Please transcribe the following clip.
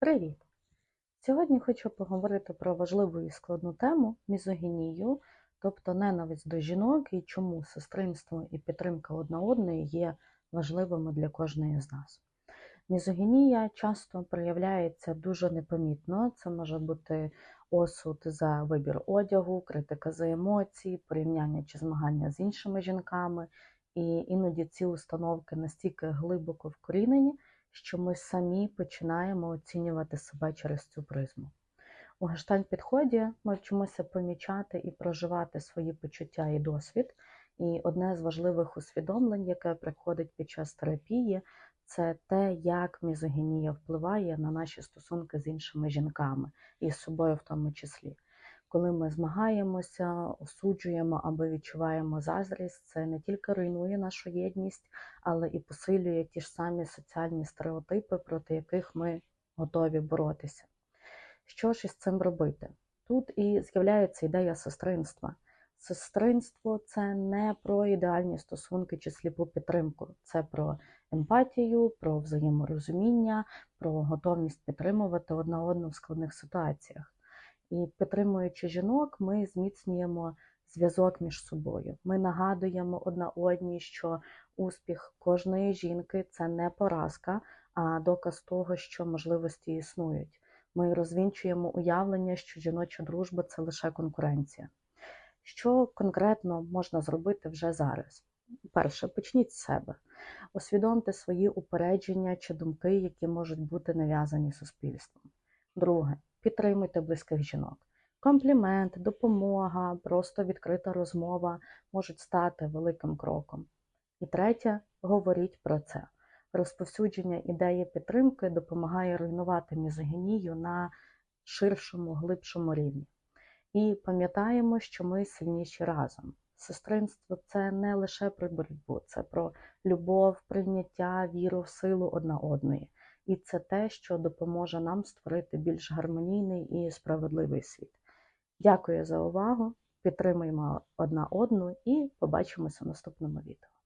Привіт! Сьогодні хочу поговорити про важливу і складну тему мізогінію, тобто ненависть до жінок і чому сестринство і підтримка одна одної є важливими для кожної з нас. Мізогінія часто проявляється дуже непомітно. Це може бути осуд за вибір одягу, критика за емоції, порівняння чи змагання з іншими жінками, і іноді ці установки настільки глибоко вкорінені, що ми самі починаємо оцінювати себе через цю призму. У гештальт-підході ми вчимося помічати і проживати свої почуття і досвід. І одне з важливих усвідомлень, яке приходить під час терапії, це те, як мізогінія впливає на наші стосунки з іншими жінками і з собою в тому числі. Коли ми змагаємося, осуджуємо або відчуваємо заздрість, це не тільки руйнує нашу єдність, але і посилює ті ж самі соціальні стереотипи, проти яких ми готові боротися. Що ж із цим робити? Тут і з'являється ідея сестринства. Сестринство це не про ідеальні стосунки чи сліпу підтримку, це про емпатію, про взаєморозуміння, про готовність підтримувати одна одну в складних ситуаціях. І підтримуючи жінок, ми зміцнюємо зв'язок між собою. Ми нагадуємо одна одній, що успіх кожної жінки це не поразка, а доказ того, що можливості існують. Ми розвінчуємо уявлення, що жіноча дружба це лише конкуренція. Що конкретно можна зробити вже зараз? Перше, почніть з себе, усвідомте свої упередження чи думки, які можуть бути нав'язані суспільством. Друге, підтримуйте близьких жінок. Комплімент, допомога, просто відкрита розмова можуть стати великим кроком. І третє, говоріть про це. Розповсюдження ідеї підтримки допомагає руйнувати мізогінію на ширшому, глибшому рівні. І пам'ятаємо, що ми сильніші разом. Сестринство це не лише про боротьбу, це про любов, прийняття, віру силу одна одної. І це те, що допоможе нам створити більш гармонійний і справедливий світ. Дякую за увагу! Підтримуємо одна одну і побачимося в наступному відео.